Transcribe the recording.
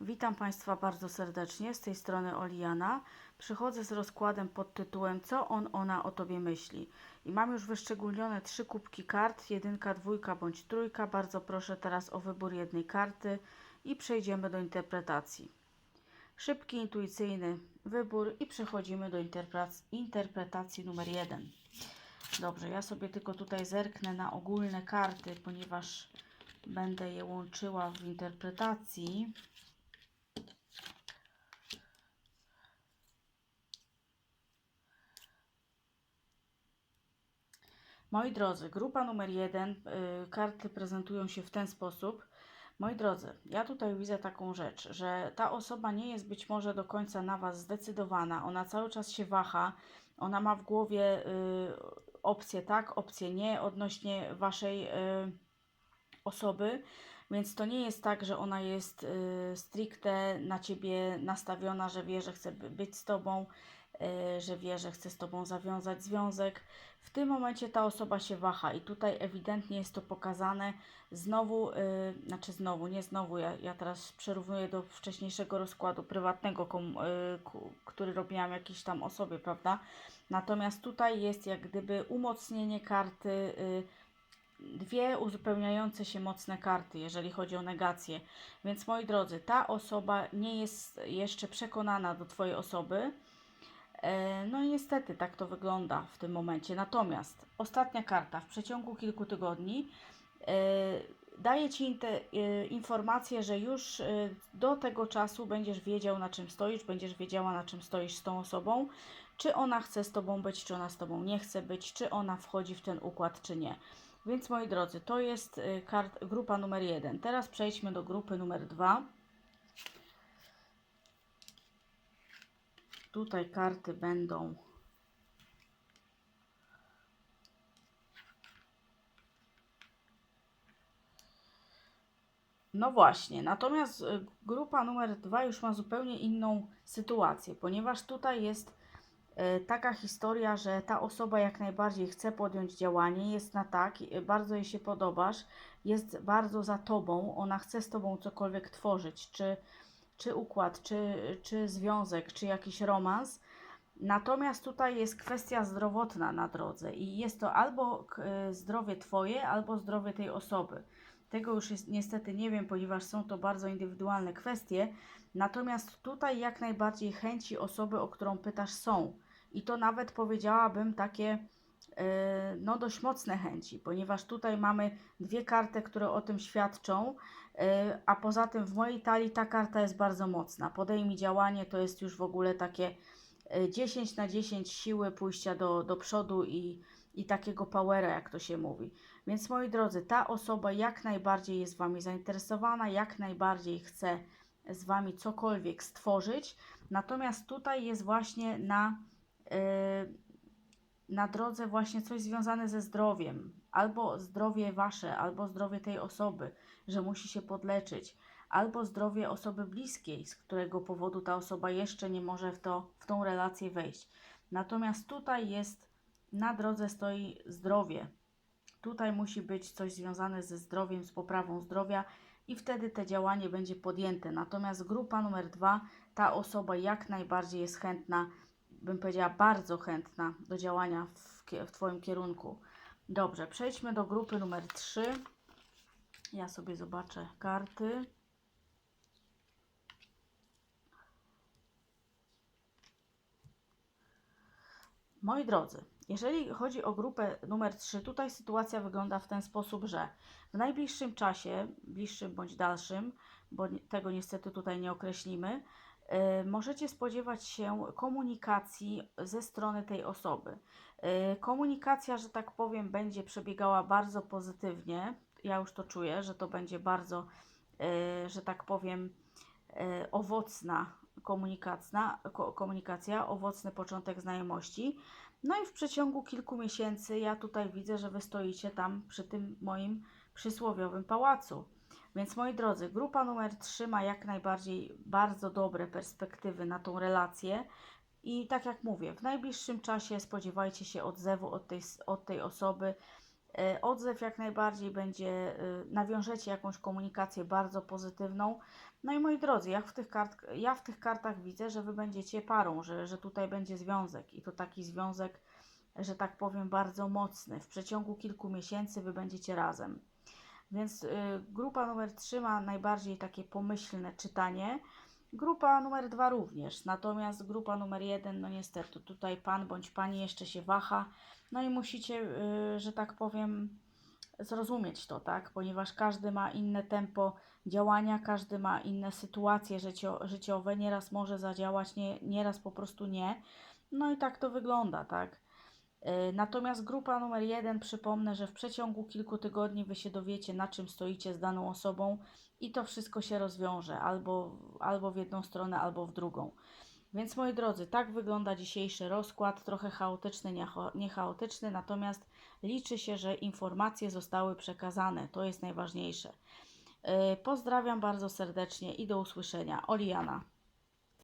Witam Państwa bardzo serdecznie, z tej strony Oliana. Przychodzę z rozkładem pod tytułem Co on, ona o Tobie myśli. I mam już wyszczególnione trzy kubki kart, jedynka, dwójka bądź trójka. Bardzo proszę teraz o wybór jednej karty i przejdziemy do interpretacji. Szybki, intuicyjny wybór i przechodzimy do interpretac- interpretacji numer jeden. Dobrze, ja sobie tylko tutaj zerknę na ogólne karty, ponieważ będę je łączyła w interpretacji. Moi drodzy, grupa numer jeden, y, karty prezentują się w ten sposób. Moi drodzy, ja tutaj widzę taką rzecz, że ta osoba nie jest być może do końca na Was zdecydowana, ona cały czas się waha, ona ma w głowie y, opcje tak, opcje nie odnośnie Waszej y, osoby, więc to nie jest tak, że ona jest y, stricte na Ciebie nastawiona, że wie, że chce by- być z Tobą, że wie, że chce z Tobą zawiązać związek. W tym momencie ta osoba się waha i tutaj ewidentnie jest to pokazane. Znowu, y, znaczy znowu, nie znowu, ja, ja teraz przerównuję do wcześniejszego rozkładu prywatnego, y, ku- który robiłam jakiejś tam osobie, prawda? Natomiast tutaj jest jak gdyby umocnienie karty, y, dwie uzupełniające się mocne karty, jeżeli chodzi o negację. Więc moi drodzy, ta osoba nie jest jeszcze przekonana do Twojej osoby. E, No i niestety tak to wygląda w tym momencie. Natomiast ostatnia karta w przeciągu kilku tygodni e, daje Ci e, informację, że już do tego czasu będziesz wiedział na czym stoisz, będziesz wiedziała na czym stoisz z tą osobą, czy ona chce z Tobą być, czy ona z Tobą nie chce być, czy ona wchodzi w ten układ, czy nie. Więc moi drodzy, to jest grupa numer jeden. Teraz przejdźmy do grupy numer dwa. Tutaj karty będą. No właśnie, natomiast y, grupa numer dwa już ma zupełnie inną sytuację, ponieważ tutaj jest y, taka historia, że ta osoba jak najbardziej chce podjąć działanie, jest na tak, y, bardzo jej się podobasz, jest bardzo za tobą, ona chce z tobą cokolwiek tworzyć, czy, czy układ, czy, czy związek, czy jakiś romans. Natomiast tutaj jest kwestia zdrowotna na drodze i jest to albo zdrowie Twoje, albo zdrowie tej osoby. Tego już jest, niestety nie wiem, ponieważ są to bardzo indywidualne kwestie. Natomiast tutaj jak najbardziej chęci osoby, o którą pytasz, są. I to nawet powiedziałabym takie no dość mocne chęci, ponieważ tutaj mamy dwie karty, które o tym świadczą, e, a poza tym w mojej talii ta karta jest bardzo mocna. Podejmij działanie to jest już w ogóle takie e, 10 na 10 siły pójścia do, do przodu i, i takiego powera, jak to się mówi. Więc moi drodzy, ta osoba jak najbardziej jest Wami zainteresowana, jak najbardziej chce z Wami cokolwiek stworzyć. Natomiast tutaj jest właśnie na, yy, na drodze właśnie coś związane ze zdrowiem. Albo zdrowie Wasze, albo zdrowie tej osoby, że musi się podleczyć. Albo zdrowie osoby bliskiej, z którego powodu ta osoba jeszcze nie może w, to, w tą relację wejść. Natomiast tutaj jest, na drodze stoi zdrowie, Tutaj musi być coś związane ze zdrowiem, z poprawą zdrowia i wtedy te działanie będzie podjęte. Natomiast grupa numer dwa, ta osoba jak najbardziej jest chętna, bym powiedziała bardzo chętna do działania w, w Twoim kierunku. Dobrze, przejdźmy do grupy numer trzy. Ja sobie zobaczę karty. Moi drodzy, jeżeli chodzi o grupę numer 3, tutaj sytuacja wygląda w ten sposób, że w najbliższym czasie, bliższym bądź dalszym, bo tego niestety tutaj nie określimy, możecie spodziewać się komunikacji ze strony tej osoby. Y, komunikacja, że tak powiem, będzie przebiegała bardzo pozytywnie. Ja już to czuję, że to będzie bardzo, y, że tak powiem, y, owocna komunikacja, ko- komunikacja, owocny początek znajomości. No i w przeciągu kilku miesięcy ja tutaj widzę, że wy stoicie tam przy tym moim przysłowiowym pałacu. Więc moi drodzy, grupa numer 3 ma jak najbardziej bardzo dobre perspektywy na tą relację. I tak jak mówię, w najbliższym czasie spodziewajcie się odzewu od tej, od tej osoby. E, Odzew jak najbardziej będzie, e, nawiążecie jakąś komunikację bardzo pozytywną. No i moi drodzy, jak w tych kart, ja w tych kartach widzę, że wy będziecie parą, że, że tutaj będzie związek i to taki związek, że tak powiem, bardzo mocny. W przeciągu kilku miesięcy wy będziecie razem. Więc y, grupa numer 3 ma najbardziej takie pomyślne czytanie. Grupa numer 2 również. Natomiast grupa numer 1, no niestety, tutaj pan bądź pani jeszcze się waha. No i musicie, y, że tak powiem, zrozumieć to, tak? Ponieważ każdy ma inne tempo działania, każdy ma inne sytuacje życio, życiowe. Nieraz może zadziałać, nie, nieraz po prostu nie. No i tak to wygląda, tak? Y, Natomiast grupa numer jeden, przypomnę, że w przeciągu kilku tygodni Wy się dowiecie, na czym stoicie z daną osobą i to wszystko się rozwiąże albo, albo w jedną stronę, albo w drugą. Więc moi drodzy, tak wygląda dzisiejszy rozkład, trochę chaotyczny, nie, cha- nie chaotyczny, natomiast liczy się, że informacje zostały przekazane, to jest najważniejsze. Y, Pozdrawiam bardzo serdecznie i do usłyszenia. Oliana.